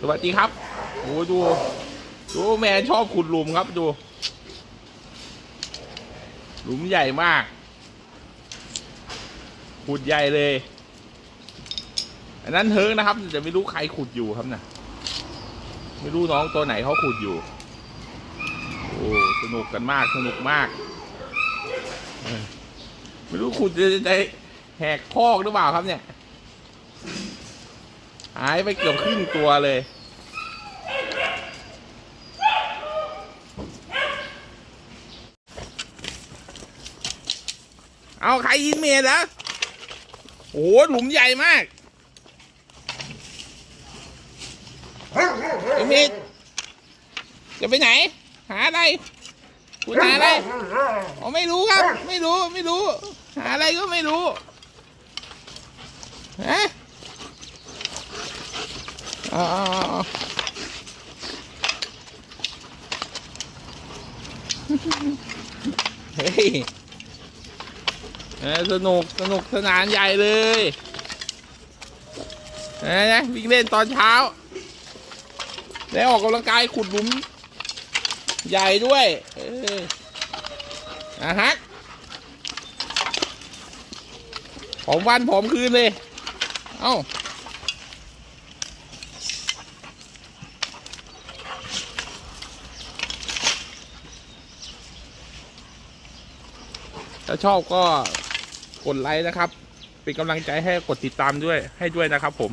สวัสดีครับโอ้ดู ดูแมนชอบขุดหลุมครับดู หลุมใหญ่มาก ขุดใหญ่เลย อันนั้นเฮิร์กนะครับแต่ไม่รู้ใครขุดอยู่ครับนะไม่รู้น้องตัวไหนเขาขุดอยู่ โอ้สนุกกันมาก สนุกมาก ไม่รู้ขุดจะจะแหกคอกหรือเปล่าครับเนี่ย หายไปเกือบครึ่งตัวเลย เอาใครยินเมดอะโอ้โหหลุมใหญ่มากไอ้เมดจะไปไหน หาอะไร คุณหาอะไรอ๋อไม่รู้ครับ ไม่รู้ ไม่รู้ หาอะไรก็ไม่รู้ ฮะ อ๋อเฮ้ยเออสนุกสนุกสนานใหญ่เลยเออนะวิ่งเล่นตอนเช้า ได้ออกกำลังกายขุดหลุม ใหญ่ด้วยอออะฮักผมวันผมคืนเลย เอ้า ถ้าชอบก็กดไลค์นะครับ เป็นกำลังใจให้กดติดตามด้วยให้ด้วยนะครับผม